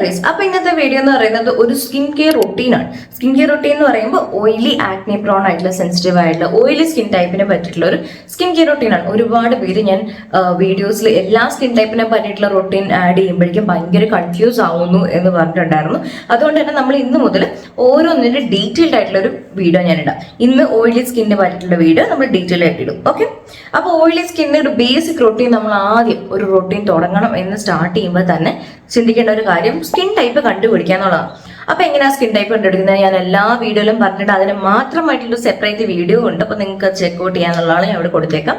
Guys അപ്പൊ ഇന്നത്തെ video എന്ന് പറയുന്നത് ഒരു സ്കിൻ കെയർ റൊട്ടീനാണ് സ്കിൻ കെയർ റൊട്ടീൻ എന്ന് പറയുമ്പോൾ ഓയിലി ആക്നെ പ്രോൺ ആയിട്ടുള്ള സെൻസിറ്റീവ് ആയിട്ടുള്ള ഓയിലി സ്കിൻ ടൈപ്പിനെ പറ്റിയിട്ടുള്ള ഒരു സ്കിൻ കെയർ റൊട്ടീനാണ് ഒരുപാട് പേര് ഞാൻ വീഡിയോസിൽ എല്ലാ സ്കിൻ ടൈപ്പിനെ പറ്റിയിട്ടുള്ള റൊട്ടീൻ ആഡ് ചെയ്യുമ്പോഴേക്കും ഭയങ്കര കൺഫ്യൂസ് ആവുന്നു എന്ന് പറഞ്ഞിട്ടുണ്ടായിരുന്നു. അതുകൊണ്ട് തന്നെ നമ്മൾ ഇന്ന് മുതൽ ഓരോന്നിന്റെ ഡീറ്റെയിൽഡ് ആയിട്ടുള്ള ഒരു വീഡിയോ ഞാൻ ഇടാം. ഇന്ന് ഓയിലി സ്കിന്നിന് പറ്റിയിട്ടുള്ള വീഡിയോ നമ്മൾ ഡീറ്റെയിൽ ആയിട്ട് ഇടും. ഓക്കെ അപ്പോൾ ഓയിലി സ്കിന്നിന് ഒരു ബേസിക് റൊട്ടീൻ നമ്മൾ ആദ്യം ഒരു റൊട്ടീൻ തുടങ്ങണം എന്ന് സ്റ്റാർട്ട് ചെയ്യുമ്പോൾ തന്നെ ചിന്തിക്കേണ്ട ഒരു കാര്യം സ്കിൻ ടൈപ്പ് കണ്ടുപിടിക്കുക എന്നുള്ളതാണ് അപ്പൊ എങ്ങനെയാ സ്കിൻ ടൈപ്പ് കണ്ടുപിടിക്കുന്നത്? ഞാൻ എല്ലാ വീഡിയോയിലും പറഞ്ഞിട്ട് അതിന് മാത്രമായിട്ടുള്ള സെപ്പറേറ്റ് വീഡിയോ ഉണ്ട്. അപ്പൊ നിങ്ങൾക്ക് ചെക്ക്ഔട്ട് ചെയ്യാന്നുള്ളതാണ് ഞാൻ ഇവിടെ കൊടുത്തേക്കാം.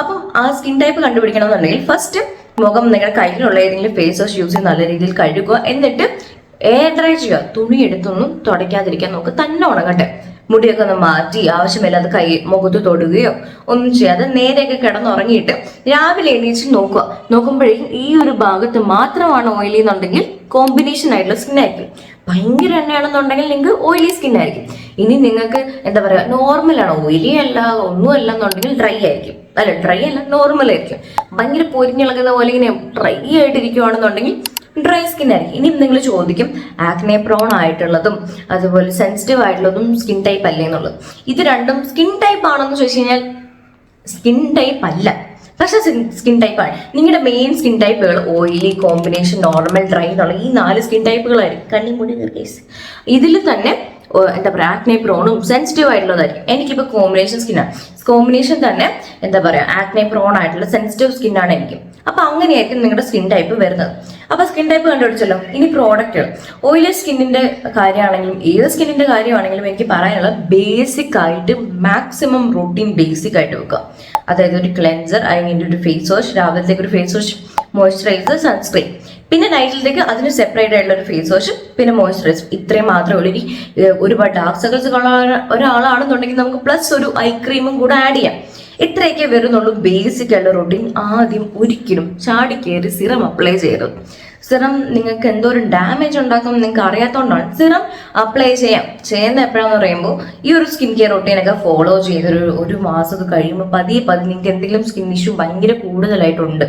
അപ്പം ആ സ്കിൻ ടൈപ്പ് കണ്ടുപിടിക്കണമെന്നുണ്ടെങ്കിൽ ഫസ്റ്റ് മുഖം നിങ്ങളുടെ കയ്യിലുള്ള ഏതെങ്കിലും ഫേസ് വാഷ് യൂസ് ചെയ്ത് നല്ല രീതിയിൽ കഴുകുക. എന്നിട്ട് എയർ ഡ്രൈ ചെയ്യുക. തുണി എടുത്തൊന്നും തുടയ്ക്കാതിരിക്കാൻ നോക്ക് തന്നെ ഉണങ്ങട്ടെ. മുടിയൊക്കെ ഒന്ന് മാറ്റി ആവശ്യമില്ലാതെ കൈ മുഖത്ത് തൊടുകയോ ഒന്നും ചെയ്യാതെ നേരെയൊക്കെ കിടന്നുറങ്ങിയിട്ട് രാവിലെ എണീച്ച് നോക്കുക. നോക്കുമ്പോഴേക്കും ഈ ഒരു ഭാഗത്ത് മാത്രമാണ് ഓയിലി എന്നുണ്ടെങ്കിൽ കോമ്പിനേഷൻ ആയിട്ടുള്ള സ്കിൻ ആയിരിക്കും. ഭയങ്കര എണ്ണയാണെന്നുണ്ടെങ്കിൽ നിങ്ങൾക്ക് ഓയിലി സ്കിൻ ആയിരിക്കും. ഇനി നിങ്ങൾക്ക് എന്താ പറയുക നോർമലാണ് ഓയിലി അല്ല ഒന്നും അല്ല എന്നുണ്ടെങ്കിൽ ഡ്രൈ ആയിരിക്കും. അല്ല ഡ്രൈ അല്ല നോർമൽ ആയിരിക്കും. ഭയങ്കര പൊരിഞ്ഞിളകുന്ന പോലെ ഇങ്ങനെ ഡ്രൈ ആയിട്ടിരിക്കുവാണെന്നുണ്ടെങ്കിൽ ഡ്രൈ സ്കിൻ ആയിരിക്കും. ഇനി നിങ്ങൾ ചോദിക്കും ആക്നെ പ്രോൺ ആയിട്ടുള്ളതും അതുപോലെ സെൻസിറ്റീവ് ആയിട്ടുള്ളതും സ്കിൻ ടൈപ്പ് അല്ലേ എന്നുള്ളത്. ഇത് രണ്ടും സ്കിൻ ടൈപ്പ് ആണെന്ന് ചോദിച്ചു കഴിഞ്ഞാൽ സ്കിൻ ടൈപ്പ് അല്ല. പക്ഷെ സ്കിൻ ടൈപ്പാണ് നിങ്ങളുടെ മെയിൻ സ്കിൻ ടൈപ്പുകൾ ഓയിലി കോമ്പിനേഷൻ നോർമൽ ഡ്രൈ എന്നുള്ള ഈ നാല് സ്കിൻ ടൈപ്പുകളായിരിക്കും കണ്ണിമുടി കേസ് ഇതിൽ തന്നെ എന്താ പറയുക ആക്നെ പ്രോണും സെൻസിറ്റീവ് ആയിട്ടുള്ളതായിരിക്കും. എനിക്കിപ്പോൾ കോമ്പിനേഷൻ സ്കിന്നാണ് കോമ്പിനേഷൻ തന്നെ എന്താ പറയുക ആക്നെ പ്രോൺ ആയിട്ടുള്ള സെൻസിറ്റീവ് സ്കിന്നാണ് എനിക്ക്. അപ്പൊ അങ്ങനെയായിരിക്കും നിങ്ങളുടെ സ്കിൻ ടൈപ്പ് വരുന്നത്. അപ്പൊ സ്കിൻ ടൈപ്പ് കണ്ടുപിടിച്ചല്ലോ. ഇനി പ്രോഡക്റ്റുകൾ ഓയിലി സ്കിന്നിന്റെ കാര്യമാണെങ്കിലും ഏത് സ്കിന്നിന്റെ കാര്യമാണെങ്കിലും എനിക്ക് പറയാനുള്ള ബേസിക് ആയിട്ട് മാക്സിമം റൂട്ടീൻ ബേസിക് ആയിട്ട് വെക്കുക. അതായത് ഒരു ക്ലെൻസർ അല്ലെങ്കിൽ ഒരു ഫേസ് വാഷ് രാവിലത്തേക്ക് ഒരു ഫേസ് വാഷ് മോയ്സ്ചറൈസർ സൺസ്ക്രീൻ പിന്നെ നൈറ്റിലേക്ക് അതിന് സെപ്പറേറ്റ് ആയിട്ടുള്ള ഒരു ഫേസ് വാഷ് പിന്നെ മോയ്സ്ചറൈസർ ഇത്രയും മാത്രമേ ഉള്ളൂ. ഇനി ഒരുപാട് ഡാർക്ക് സർക്കിൾസ് ഉള്ള ഒരാളാണെന്നുണ്ടെങ്കിൽ നമുക്ക് പ്ലസ് ഒരു ഐ ക്രീമും കൂടെ ആഡ് ചെയ്യാം. ഇത്രയൊക്കെ വരുന്നുള്ളൂ ബേസിക് ആയിട്ടുള്ള റൊട്ടീൻ ആദ്യം ഒരിക്കലും ചാടി കയറി സിറം അപ്ലൈ ചെയ്യരുത്. സിറം നിങ്ങൾക്ക് എന്തോ ഒരു ഡാമേജ് ഉണ്ടാക്കും നിങ്ങൾക്ക് അറിയാത്തതുകൊണ്ടാണ് സിറം അപ്ലൈ ചെയ്യാം. ചെയ്യുന്ന എപ്പോഴാന്ന് പറയുമ്പോൾ ഈ ഒരു സ്കിൻ കെയർ റൊട്ടീനൊക്കെ ഫോളോ ചെയ്തൊരു ഒരു മാസം കഴിയുമ്പോൾ പതിയെ പതി നിങ്ങൾക്ക് എന്തെങ്കിലും സ്കിൻ ഇഷ്യൂ ഭയങ്കര കൂടുതലായിട്ടുണ്ട്.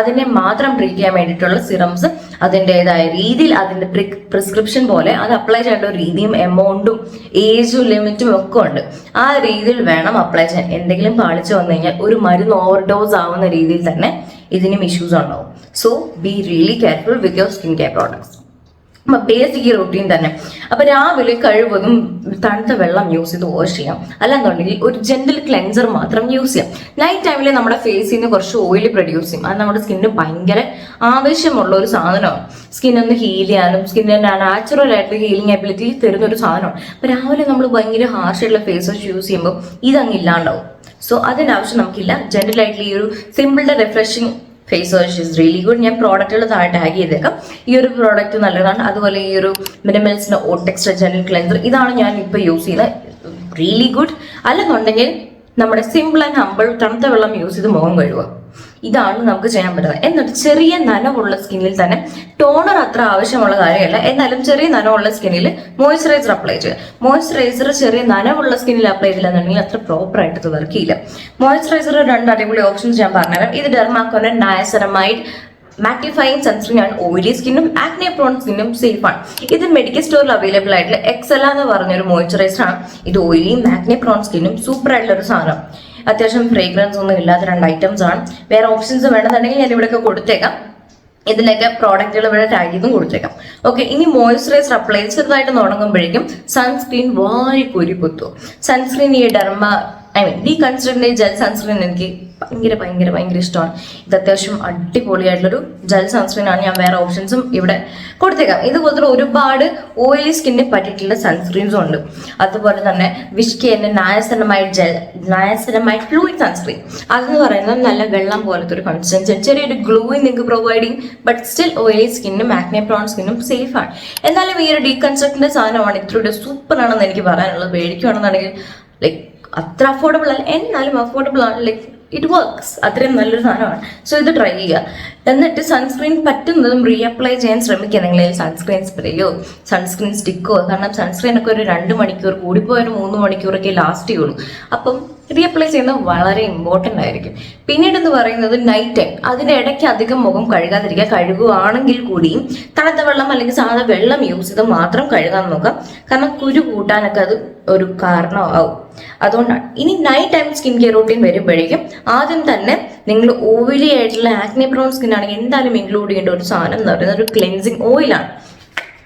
അതിനെ മാത്രം ട്രീറ്റ് ചെയ്യാൻ വേണ്ടിയിട്ടുള്ള സിറംസ് അതിന്റെതായ രീതിയിൽ അതിന്റെ പ്രിസ്ക്രിപ്ഷൻ പോലെ അത് അപ്ലൈ ചെയ്യേണ്ട ഒരു രീതിയും എമൗണ്ടും ഏജും ലിമിറ്റും ഒക്കെ ഉണ്ട്. ആ രീതിയിൽ വേണം അപ്ലൈ ചെയ്യാൻ. എന്തെങ്കിലും പാളിച്ചു വന്നു കഴിഞ്ഞാൽ ഒരു മരുന്ന് ഓവർ ഡോസ് ആവുന്ന രീതിയിൽ തന്നെ ഇതിനും ഇഷ്യൂസ് ഉണ്ടാവും. So be really careful with your skin care products basic routine തന്നെ. അപ്പൊ രാവിലെ കഴിവതും തണുത്ത വെള്ളം യൂസ് ചെയ്ത് വാഷ് ചെയ്യാം. അല്ലാന്നുണ്ടെങ്കിൽ ഒരു ജെന്റിൽ ക്ലെൻസർ മാത്രം യൂസ് ചെയ്യാം. നൈറ്റ് ടൈമിൽ നമ്മുടെ ഫേസിൽ നിന്ന് കുറച്ച് ഓയിൽ പ്രൊഡ്യൂസ് ചെയ്യും. അത് നമ്മുടെ സ്കിന്നിന് ഭയങ്കര ആവശ്യമുള്ള ഒരു സാധനമാണ്. സ്കിൻ ഒന്ന് ഹീൽ ചെയ്യാനും സ്കിന്നിന്റെ നാച്ചുറൽ ആയിട്ട് ഹീലിംഗ് എബിലിറ്റി തരുന്ന ഒരു സാധനമാണ്. അപ്പൊ രാവിലെ നമ്മൾ ഭയങ്കര ഹാർഷ് ആയിട്ടുള്ള ഫേസ് വാഷ് യൂസ് ചെയ്യുമ്പോൾ ഇതങ്ങ് ഇല്ലാണ്ടാവും. സോ അതിന്റെ ആവശ്യം നമുക്കില്ല. ജെന്റിൽ ആയിട്ടുള്ള ഈ ഒരു സിമ്പിളുടെ refreshing face wash is really good ഞാൻ പ്രോഡക്റ്റുകൾ താഴെ ടാഗ് ചെയ്തേക്കാം. ഈ ഒരു പ്രോഡക്റ്റ് നല്ലതാണ്. അതുപോലെ ഈ ഒരു മിനിമൽസിന്റെ ഓട്ടെക്സ്ട്ര ജെൽ ക്ലെൻസർ ഇതാണ് ഞാൻ ഇപ്പോൾ യൂസ് ചെയ്യുന്നത് റിയലി ഗുഡ് അല്ലെന്നുണ്ടെങ്കിൽ നമ്മുടെ സിമ്പിൾ ആൻഡ് ഹമ്പിൾ തണുത്ത വെള്ളം യൂസ് ചെയ്ത് മുഖം കഴുകുക. ഇതാണ് നമുക്ക് ചെയ്യാൻ പറ്റുന്നത്. എന്നിട്ട് ചെറിയ നനവുള്ള സ്കിന്നിൽ തന്നെ ടോണർ അത്ര ആവശ്യമുള്ള കാര്യമല്ല. എന്നാലും ചെറിയ നനവുള്ള സ്കിന്നിൽ മോയ്സ്ചറൈസർ അപ്ലൈ ചെയ്യുക. മോയ്സ്ചറൈസർ ചെറിയ നനവുള്ള സ്കിന്നിൽ അപ്ലൈ ചെയ്തില്ലെന്നുണ്ടെങ്കിൽ അത്ര പ്രോപ്പർ ആയിട്ട് ചെയ്യില്ല. മോയ്സ്ചറൈസർ രണ്ട് അടിപൊളി ഓപ്ഷൻസ് ഞാൻ പറഞ്ഞുതരാം. ഇത് ഡെർമാക്കോന്റെ നയസറമൈഡ് മാറ്റിഫൈങ് സൺസ്ക്രീൻ ആണ് ഓയിലി സ്കിന്നും ആക്നെ പ്രോൺ സ്കിന്നും സേഫ് ആണ്. ഇത് മെഡിക്കൽ സ്റ്റോറിൽ അവൈലബിൾ ആയിട്ടുള്ള എക്സല എന്ന് പറഞ്ഞൊരു മോയ്സ്ചറൈസർ ആണ്. ഇത് ഓയിലിയും ആക്നെ പ്രോൺ സ്കിന്നും സൂപ്പർ ആയിട്ടുള്ള ഒരു സാധനം. അത്യാവശ്യം ഫ്രേഗ്രൻസ് ഒന്നും ഇല്ലാത്ത രണ്ട് ഐറ്റംസ് ആണ്. വേറെ ഓപ്ഷൻസ് വേണമെന്നുണ്ടെങ്കിൽ ഞാൻ ഇവിടെയൊക്കെ കൊടുത്തേക്കാം. ഇതിലൊക്കെ പ്രോഡക്റ്റുകൾ ഇവിടെ ടാഗ് ചെയ്തും കൊടുത്തേക്കാം. ഓക്കെ ഇനി മോയ്സ്ചറൈസർ അപ്ലൈ ചെറുതായിട്ട് തുടങ്ങുമ്പോഴേക്കും സൺസ്ക്രീൻ വാരി കോരി സൺസ്ക്രീൻ ഈ ഡെർമ ഐ മീൻ ഡി കൺസിഡറിന്റെ ജെൽ സൺസ്ക്രീൻ എനിക്ക് ഭയങ്കര ഭയങ്കര ഭയങ്കര ഇഷ്ടമാണ്. ഇത് അത്യാവശ്യം അടിപൊളിയായിട്ടുള്ളൊരു ജെൽ സൺസ്ക്രീൻ ആണ്. ഞാൻ വേറെ ഓപ്ഷൻസും ഇവിടെ കൊടുത്തേക്കാം. ഇതുപോലത്തെ ഒരുപാട് ഓയിലി സ്കിന്നിനെ പറ്റിയിട്ടുള്ള സൺസ്ക്രീൻസും ഉണ്ട്. അതുപോലെ തന്നെ വിഷ്കേന്റെ niacinamide gel niacinamide fluid sunscreen അതെന്ന് പറയുന്നത് നല്ല വെള്ളം പോലത്തെ ഒരു കൺസിസ്റ്റൻസി ചെറിയൊരു ഗ്ലൂയി നിങ്ങൾക്ക് പ്രൊവൈഡ് ചെയ്യും ബട്ട് സ്റ്റിൽ ഓയിലി സ്കിന്നും ആക്നെ പ്രോൺ സ്കിന്നും സേഫ് ആണ്. എന്നാലും ഈ ഒരു ഡീകൺസ്ട്രക്റ്റിന്റെ സാധനമാണ് ഇത്രയുടെ സൂപ്പർ ആണെന്ന് എനിക്ക് പറയാനുള്ളത്. മേടിക്കുകയാണെന്നുണ്ടെങ്കിൽ ലൈക്ക് അത്ര അഫോർഡബിൾ അല്ല. എന്നാലും അഫോർഡബിൾ ആണ്. ലൈക്ക് ഇറ്റ് വർക്ക്സ് അത്രയും നല്ലൊരു സാധനമാണ്. സോ ഇത് ട്രൈ ചെയ്യുക. എന്നിട്ട് സൺസ്ക്രീൻ പറ്റുന്നതും റീഅപ്ലൈ ചെയ്യാൻ ശ്രമിക്കുക നിങ്ങൾ സൺസ്ക്രീൻ സ്പ്രേയോ സൺസ്ക്രീൻ സ്റ്റിക്കോ കാരണം സൺസ്ക്രീൻ ഒക്കെ ഒരു രണ്ട് മണിക്കൂർ കൂടിപ്പോയൊരു മൂന്ന് മണിക്കൂറൊക്കെ ലാസ്റ്റ് ചെയ്യുള്ളൂ. അപ്പം റീഅപ്ലൈ ചെയ്യുന്നത് വളരെ ഇമ്പോർട്ടന്റ് ആയിരിക്കും. പിന്നീട് എന്ന് പറയുന്നത് നൈറ്റ് ടൈം അതിന്റെ ഇടയ്ക്ക് അധികം മുഖം കഴുകാതിരിക്കുക. കഴുകുവാണെങ്കിൽ കൂടിയും തണുത്ത വെള്ളം അല്ലെങ്കിൽ സാധാ വെള്ളം യൂസ് ചെയ്ത് മാത്രം കഴുകാൻ നോക്കാം കാരണം കുരു കൂട്ടാനൊക്കെ അത് ഒരു കാരണമാവും. അതുകൊണ്ടാണ്. ഇനി night time skin care routine വരുമ്പോഴേക്കും ആദ്യം തന്നെ നിങ്ങൾ ഓയിലി ആയിട്ടുള്ള ആക്നെ പ്രോൺ സ്കിൻ ആണെങ്കിൽ എന്തായാലും ഇൻക്ലൂഡ് ചെയ്യേണ്ട ഒരു സാധനം എന്ന് പറയുന്നത് ഒരു ക്ലെൻസിങ് ഓയിലാണ്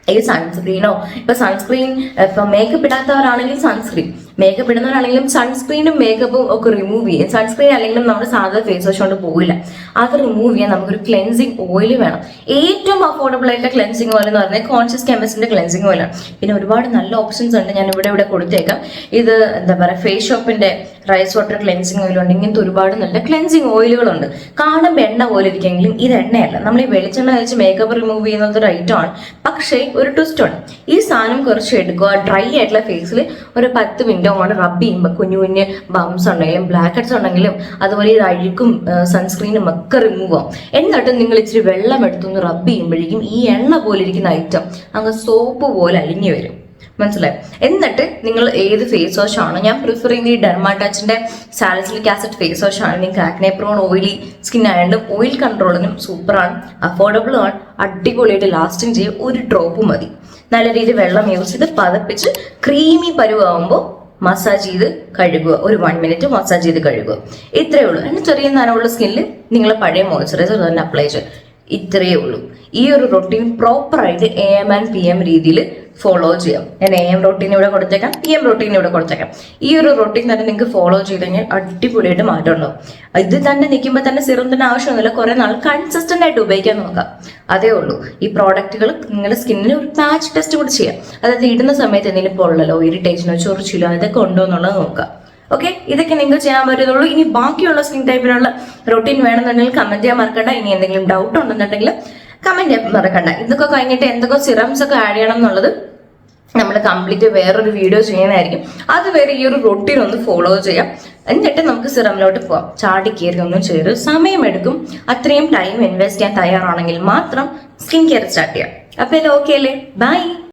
ഈ സൺസ്ക്രീനോ ഇപ്പൊ സൺസ്ക്രീൻ ഇപ്പൊ മേക്കപ്പ് ഇടാത്തവരാണെങ്കിൽ സൺസ്ക്രീൻ മേക്കപ്പ് ഇടുന്നവരാണെങ്കിലും സൺസ്ക്രീനും മേക്കപ്പും ഒക്കെ റിമൂവ് ചെയ്യും. സൺസ്ക്രീൻ അല്ലെങ്കിലും നമ്മുടെ സാധാരണ ഫേസ് വാഷ് കൊണ്ട് പോകില്ല. അത് റിമൂവ് ചെയ്യാൻ നമുക്കൊരു ക്ലെൻസിങ് ഓയിൽ വേണം. ഏറ്റവും അഫോർഡബിൾ ആയിട്ടുള്ള ക്ലെൻസിങ് ഓയിൽ എന്ന് പറഞ്ഞാൽ കോൺഷ്യസ് കെമിസ്റ്റിന്റെ ക്ലെൻസിങ് ഓയിലാണ് പിന്നെ ഒരുപാട് നല്ല ഓപ്ഷൻസ് ഉണ്ട്. ഞാൻ ഇവിടെ ഇവിടെ കൊടുത്തേക്കാം. ഇത് എന്താ പറയുക ഫേസ് ഷോപ്പിന്റെ റൈസ് വാട്ടർ ക്ലെൻസിങ് ഉണ്ട്. ഇങ്ങനത്തെ ഒരുപാട് നല്ല ക്ലെൻസിങ് ഓയിലുകളുണ്ട് കാണുമ്പോൾ എണ്ണ പോലെ ഇരിക്കുമെങ്കിലും ഇത് എണ്ണയല്ല. നമ്മൾ ഈ വെളിച്ചെണ്ണ വെച്ച് മേക്കപ്പ് റിമൂവ് ചെയ്യുന്നത് റൈറ്റ് ആണ്. പക്ഷേ ഒരു ട്വിസ്റ്റ് ഉണ്ട്. ഈ സാധനം കുറച്ച് എടുക്കുക. ഡ്രൈ ആയിട്ടുള്ള ഫേസിൽ ഒരു പത്ത് മിനിറ്റോ കൊണ്ട് റബ്ബ്. ചെയ്യുമ്പോൾ കുഞ്ഞു കുഞ്ഞ് ബംസ് ഉണ്ടെങ്കിലും ബ്ലാക്ക് ഹെഡ്സ് ഉണ്ടെങ്കിലും അതുപോലെ ഈ അഴുക്കും സൺസ്ക്രീനും ഒക്കെ റിമൂവ് ആവും. എന്നിട്ട് നിങ്ങൾ ഇച്ചിരി വെള്ളം എടുത്തൊന്ന് റബ്ബ് ചെയ്യുമ്പോഴേക്കും ഈ എണ്ണ പോലെ ഇരിക്കുന്ന ഐറ്റം അങ്ങ് സോപ്പ് പോലെ അലിഞ്ഞു വരും. മനസ്സിലായി? എന്നിട്ട് നിങ്ങൾ ഏത് ഫേസ് വാഷ് ആണോ ഞാൻ പ്രിഫർ ചെയ്യുന്ന ഈ ഡെർമാറ്റാച്ചിന്റെ സാലസിലിക് ആസിഡ് ഫേസ് വാഷ് ആണ്. നിങ്ങൾക്ക് ആക്നെ പ്രോൺ ഓയിലി സ്കിൻ ആയതുകൊണ്ട് ഓയിൽ കൺട്രോളിനും സൂപ്പറാണ് അഫോർഡബിൾ ആണ്. അടിപൊളിയായിട്ട് ലാസ്റ്റിംഗ് ചെയ്യും ഒരു ഡ്രോപ്പ് മതി. നല്ല രീതിയിൽ വെള്ളം യൂസ് ചെയ്ത് പതപ്പിച്ച് ക്രീമി പരുവാകുമ്പോൾ മസാജ് ചെയ്ത് കഴുകുക. ഒരു വൺ മിനിറ്റ് മസാജ് ചെയ്ത് കഴുകുക. ഇത്രയേ ഉള്ളൂ. അതിന് ചെറിയ നനവുള്ള സ്കിന്നിൽ നിങ്ങൾ പഴയ മോയ്സ്ചറൈസർ തന്നെ അപ്ലൈ ചെയ്യുക ഇത്രയേ ഉള്ളൂ. ഈ ഒരു റൊട്ടീൻ പ്രോപ്പറായിട്ട് A M and P M രീതിയിൽ ഫോളോ ചെയ്യാം. ഞാൻ എ എം റൊട്ടീൻ ഇവിടെ കൊടുത്തേക്കാം പി എം റൊട്ടീൻ ഇവിടെ കൊടുത്തേക്കാം. ഈ ഒരു റൊട്ടീൻ തന്നെ നിങ്ങൾക്ക് ഫോളോ ചെയ്ത് കഴിഞ്ഞാൽ അടിപൊളിയായിട്ട് മാറ്റം ഉണ്ടാവും. ഇത് തന്നെ നിൽക്കുമ്പോൾ തന്നെ സിറം തന്നെ ആവശ്യമൊന്നുമില്ല. കുറെ നാൾ കൺസിസ്റ്റന്റ് ആയിട്ട് ഉപയോഗിക്കാൻ നോക്കാം. അതേ ഉള്ളൂ. ഈ പ്രോഡക്റ്റുകൾ നിങ്ങളുടെ സ്കിന്നിന് ഒരു പാച്ച് ടെസ്റ്റ് കൂടി ചെയ്യാം. അതായത് ഇടുന്ന സമയത്ത് എന്തെങ്കിലും പൊള്ളലോ ഇറിറ്റേഷനോ ചൊറിച്ചിലോ അതൊക്കെ ഉണ്ടോ എന്നുള്ളത് നോക്കാം. ഓക്കെ ഇതൊക്കെ നിങ്ങൾക്ക് ചെയ്യാൻ പറ്റുന്നുള്ളൂ. ഇനി ബാക്കിയുള്ള സ്കിൻ ടൈപ്പിനുള്ള റൊട്ടീൻ വേണമെന്നുണ്ടെങ്കിൽ കമന്റ് ചെയ്യാൻ മറക്കണ്ട. ഇനി എന്തെങ്കിലും ഡൗട്ട് ഉണ്ടെന്നുണ്ടെങ്കിൽ കമന്റ് ചെയ്യാൻ മറക്കണ്ട. ഇതൊക്കെ കഴിഞ്ഞിട്ട് എന്തൊക്കെ സിറംസ് ഒക്കെ ആഡ് ചെയ്യണം എന്നുള്ളത് നമ്മൾ കംപ്ലീറ്റ് വേറൊരു വീഡിയോ ചെയ്യുന്നതായിരിക്കും. അതുവരെ ഈ ഒരു റൊട്ടീൻ ഒന്ന് ഫോളോ ചെയ്യാം. എന്നിട്ട് നമുക്ക് സിറമിലോട്ട് പോവാം. ചാടി കയറി ഒന്നും സമയം സമയമെടുക്കും. അത്രയും ടൈം ഇൻവെസ്റ്റ് ചെയ്യാൻ തയ്യാറാണെങ്കിൽ മാത്രം സ്കിൻ കെയർ സ്റ്റാർട്ട് ചെയ്യാം അപ്പോൾ ഓക്കെ അല്ലേ? ബൈ